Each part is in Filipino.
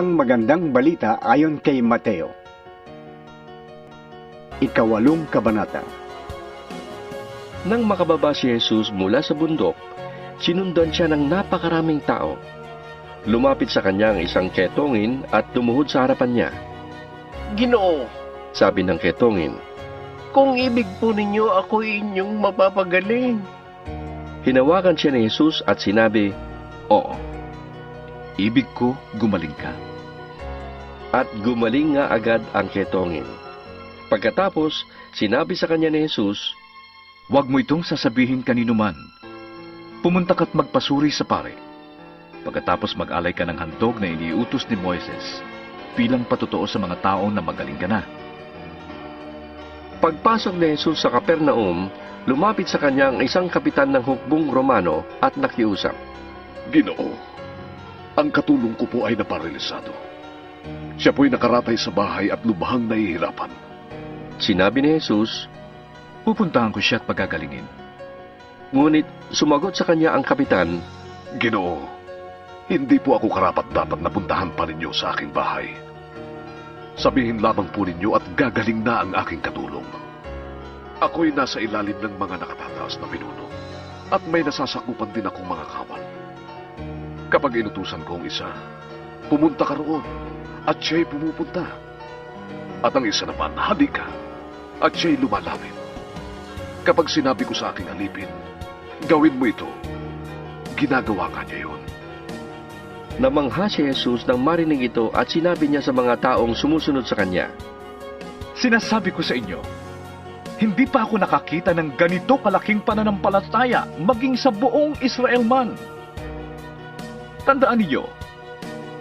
Ang magandang balita ayon kay Mateo. Ikawalong kabanata. Nang makababa si Jesus mula sa bundok, sinundan siya ng napakaraming tao. Lumapit sa kanya ang isang ketongin at tumuhod sa harapan niya. Ginoo, Sabi ng ketongin, kung ibig po ninyo ako inyong mapapagaling. hinawakan siya ni Jesus at sinabi, Oo. Ibig ko gumaling ka. at gumaling nga agad ang ketongin. Pagkatapos, sinabi sa kanya ni Jesus, Huwag mo itong sasabihin kanino man. Pumunta ka't magpasuri sa pare. Pagkatapos mag-alay ka ng handog na iniutos ni Moises bilang patotoo sa mga tao na magaling ka na. Pagpasok ni Jesus sa Kapernaum, lumapit sa kanya ang isang kapitan ng hukbong Romano at nakiusap. Ginoo, ang katulong ko po ay naparilisado. Siya po'y nakaratay sa bahay at lubhang nahihirapan. Sinabi ni Jesus, Pupuntahan ko siya at pagagalingin. ngunit sumagot sa kanya ang kapitan, Ginoo, hindi po ako karapat dapat napuntahan pa ninyo sa aking bahay. Sabihin lamang po ninyo at gagaling na ang aking katulong. Ako'y nasa ilalim ng mga nakatataas na pinuno at may nasasakupan din akong mga kawal. Kapag inutusan ko ang isa, pumunta ka roon at siya'y pumupunta. At ang isa naman, halika at siya'y lumalapit. Kapag sinabi ko sa aking alipin, gawin mo ito, ginagawa ka niya yun. Namangha si Jesus nang marinig ito at sinabi niya sa mga taong sumusunod sa kanya, Sinasabi ko sa inyo, hindi pa ako nakakita ng ganito kalaking pananampalataya maging sa buong Israel man. Tandaan niyo,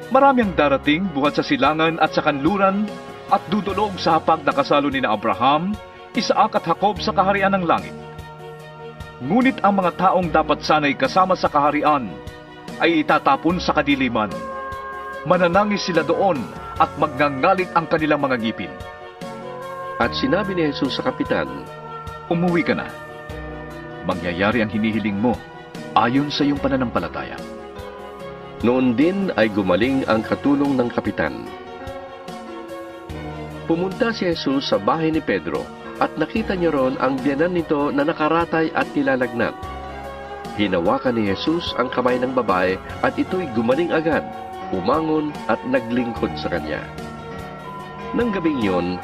marami ang darating buhat sa silangan at sa kanluran at dudulog sa hapag na kasalo ni na Abraham, Isaac at Jacob sa kaharian ng langit. Ngunit ang mga taong dapat sana'y kasama sa kaharian ay itatapon sa kadiliman. Mananangis sila doon at magngangalit ang kanilang mga ngipin. at sinabi ni Jesus sa kapitan, Umuwi ka na. Mangyayari ang hinihiling mo ayon sa iyong pananampalataya. Noon din ay gumaling ang katulong ng kapitan. Pumunta si Jesus sa bahay ni Pedro at nakita niya ron ang biyanan nito na nakaratay at nilalagnat. Hinawakan ni Jesus ang kamay ng babae at ito'y gumaling agad, umangon at naglingkod sa kanya. Nang gabing yon,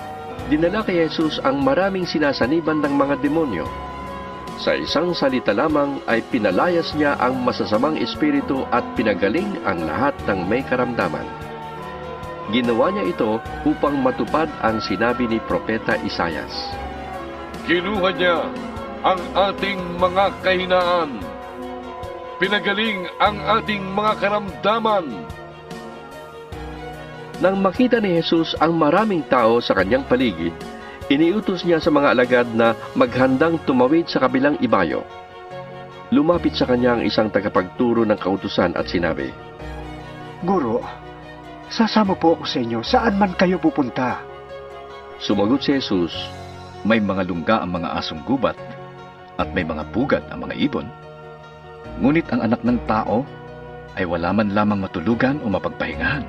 dinala kay Jesus ang maraming sinasaniban ng mga demonyo. Sa isang salita lamang ay pinalayas niya ang masasamang espiritu at pinagaling ang lahat ng may karamdaman. Ginawa niya ito upang matupad ang sinabi ni Propeta Isayas. Kinuha niya ang ating mga kahinaan. Pinagaling ang ating mga karamdaman. Nang makita ni Jesus ang maraming tao sa kanyang paligid, iniutos niya sa mga alagad na maghandang tumawid sa kabilang ibayo. Lumapit sa kanya ang isang tagapagturo ng kautusan at sinabi, Guro, sasama po ako sa inyo saan man kayo pupunta. Sumagot si Jesus, May mga lungga ang mga asong gubat at may mga pugad ang mga ibon. Ngunit ang anak ng tao ay wala man lamang matulugan o mapagpahingahan.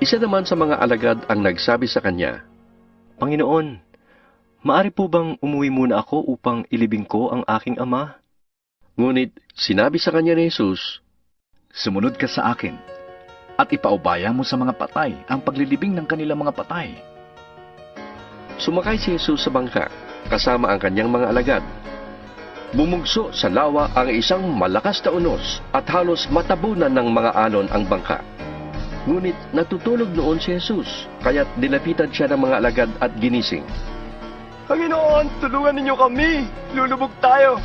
Isa naman sa mga alagad ang nagsabi sa kanya, Panginoon, maari po bang umuwi muna ako upang ilibing ko ang aking ama? Ngunit sinabi sa kanya ni Jesus, Sumunod ka sa akin at ipaubaya mo sa mga patay ang paglilibing ng kanilang mga patay. Sumakay si Jesus sa bangka kasama ang kanyang mga alagad. Bumugso sa lawa ang isang malakas na unos at halos matabunan ng mga alon ang bangka. Ngunit natutulog noon si Jesus, kaya't nilapitan siya ng mga alagad at ginising. Panginoon, tulungan ninyo kami! Lulubog tayo!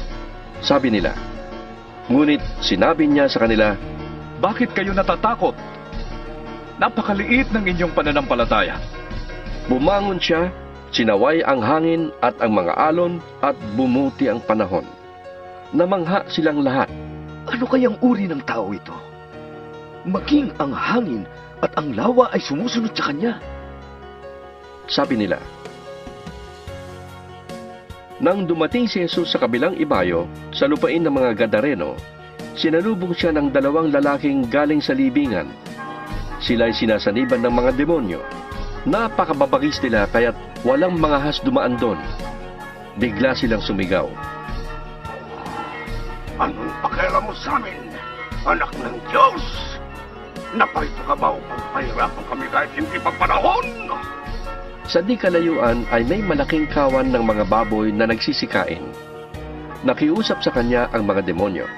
Sabi nila. Ngunit sinabi niya sa kanila, Bakit kayo natatakot? Napakaliit ng inyong pananampalataya. bumangon siya, sinaway ang hangin at ang mga alon at bumuti ang panahon. Namangha silang lahat. Ano kayang uri ng tao ito? Maging ang hangin at ang lawa ay sumusunod sa kanya. Sabi nila, Nang dumating si Jesus sa kabilang ibayo, sa lupain ng mga Gadareno, sinalubong siya ng dalawang lalaking galing sa libingan. Sila'y sinasaniban ng mga demonyo. Napakababagis nila kaya't walang mga has dumaan doon. Bigla silang sumigaw. Anong pakialam mo sa amin, anak ng Diyos? Naparito ka ba upang pahirapan kami kahit hindi pa panahon? Sa di kalayuan ay may malaking kawan ng mga baboy na nagsisikain. Nakiusap sa kanya ang mga demonyo.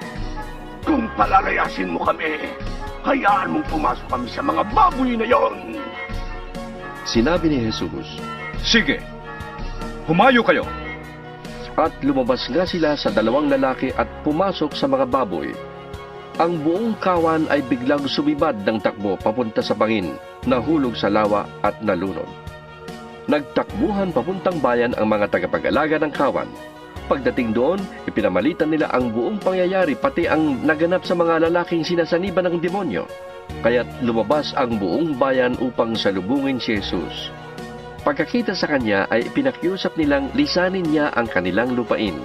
Kung palalayasin mo kami, hayaan mong pumasok kami sa mga baboy na yon. Sinabi ni Jesus, Sige, humayo kayo. at lumabas nga sila sa dalawang lalaki at pumasok sa mga baboy. Ang buong kawan ay biglang sumibad ng takbo papunta sa bangin, nahulog sa lawa at nalunod. Nagtakbuhan papuntang bayan ang mga tagapag-alaga ng kawan. Pagdating doon, ipinamalitan nila ang buong pangyayari pati ang naganap sa mga lalaking sinasaniban ng demonyo. Kaya't lumabas ang buong bayan upang salubungin si Jesus. Pagkakita sa kanya ay pinakiusap nilang lisanin niya ang kanilang lupain.